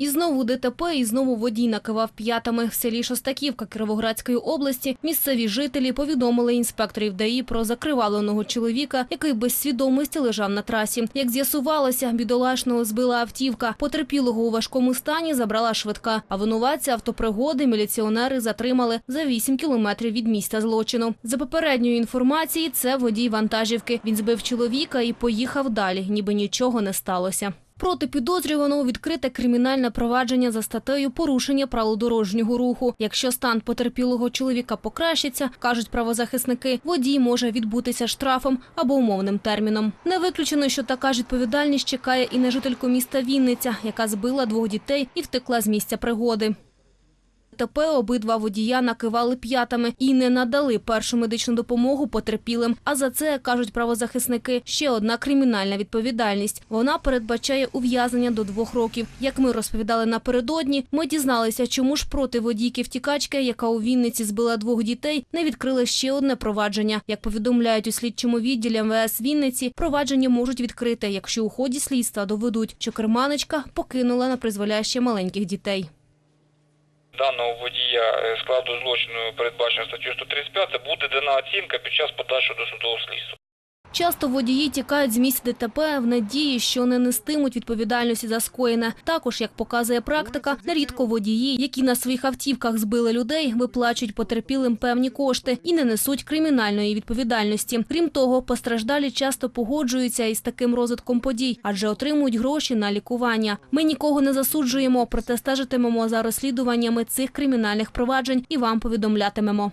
І знову ДТП, і знову водій накивав п'ятами. В селі Шостаківка Кіровоградської області місцеві жителі повідомили інспекторів ДАІ про закриваленого чоловіка, який без свідомості лежав на трасі. Як з'ясувалося, бідолашного збила автівка. Потерпілого у важкому стані забрала швидка. А винуватця автопригоди міліціонери затримали за 8 кілометрів від місця злочину. За попередньою інформацією, це водій вантажівки. Він збив чоловіка і поїхав далі, ніби нічого не сталося. Проти підозрюваного відкрите кримінальне провадження за статтею порушення правил дорожнього руху. Якщо стан потерпілого чоловіка покращиться, кажуть правозахисники, водій може відбутися штрафом або умовним терміном. Не виключено, що така ж відповідальність чекає і на жительку міста Вінниця, яка збила двох дітей і втекла з місця пригоди. ТП обидва водія накивали п'ятами і не надали першу медичну допомогу потерпілим. А за це, кажуть правозахисники, ще одна кримінальна відповідальність. Вона передбачає ув'язнення до двох років. Як ми розповідали напередодні, ми дізналися, чому ж проти водійки втікачки, яка у Вінниці збила двох дітей, не відкрили ще одне провадження. Як повідомляють у слідчому відділі МВС Вінниці, провадження можуть відкрити, якщо у ході слідства доведуть, що керманичка покинула на призволяще маленьких дітей. Даного водія е, складу злочину передбачено статтю 135, буде дана оцінка під час подальшого досудового слідства. Часто водії тікають з місць ДТП в надії, що не нестимуть відповідальності за скоєне. Також, як показує практика, нерідко водії, які на своїх автівках збили людей, виплачують потерпілим певні кошти і не несуть кримінальної відповідальності. Крім того, постраждалі часто погоджуються із таким розвитком подій, адже отримують гроші на лікування. Ми нікого не засуджуємо, проте стежитимемо за розслідуваннями цих кримінальних проваджень і вам повідомлятимемо.